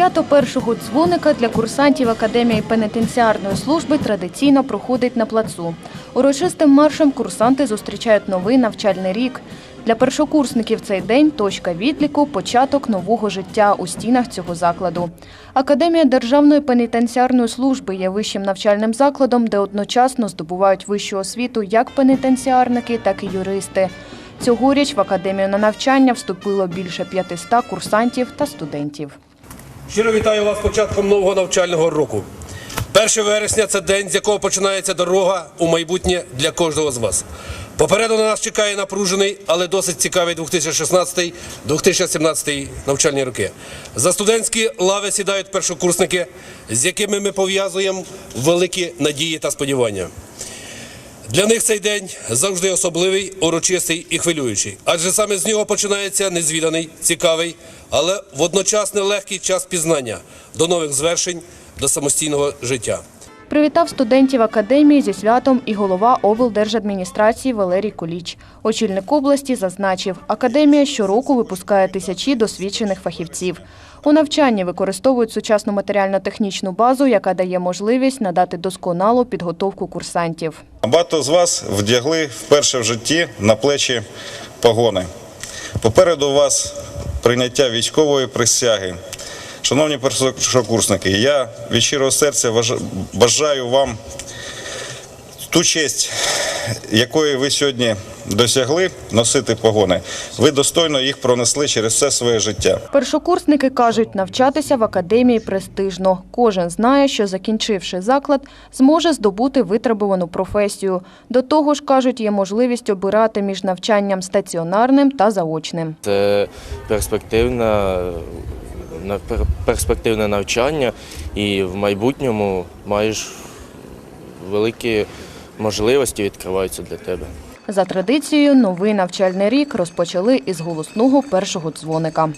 Свято першого дзвоника для курсантів Академії пенітенціарної служби традиційно проходить на плацу. Урочистим маршем курсанти зустрічають новий навчальний рік. Для першокурсників цей день точка відліку, початок нового життя у стінах цього закладу. Академія Державної пенітенціарної служби є вищим навчальним закладом, де одночасно здобувають вищу освіту як пенітенціарники, так і юристи. Цьогоріч в академію на навчання вступило більше 500 курсантів та студентів. Щиро вітаю вас початком нового навчального року. 1 вересня це день, з якого починається дорога у майбутнє для кожного з вас. Попереду на нас чекає напружений, але досить цікавий 2016-2017 навчальні роки. За студентські лави сідають першокурсники, з якими ми пов'язуємо великі надії та сподівання. Для них цей день завжди особливий, урочистий і хвилюючий, адже саме з нього починається незвіданий, цікавий, але водночас нелегкий час пізнання до нових звершень, до самостійного життя. Привітав студентів академії зі святом і голова облдержадміністрації Валерій Куліч. Очільник області зазначив, академія щороку випускає тисячі досвідчених фахівців. У навчанні використовують сучасну матеріально-технічну базу, яка дає можливість надати досконалу підготовку курсантів. Багато з вас вдягли вперше в житті на плечі погони. Попереду вас прийняття військової присяги. Шановні першокурсники, я від щирого серця бажаю вам ту честь, якої ви сьогодні досягли носити погони. Ви достойно їх пронесли через все своє життя. Першокурсники кажуть, навчатися в академії престижно. Кожен знає, що закінчивши заклад, зможе здобути витребувану професію. До того ж, кажуть, є можливість обирати між навчанням стаціонарним та заочним. Це перспективна, на- перспективне навчання, і в майбутньому маєш великі можливості відкриваються для тебе. За традицією, новий навчальний рік розпочали із голосного першого дзвоника.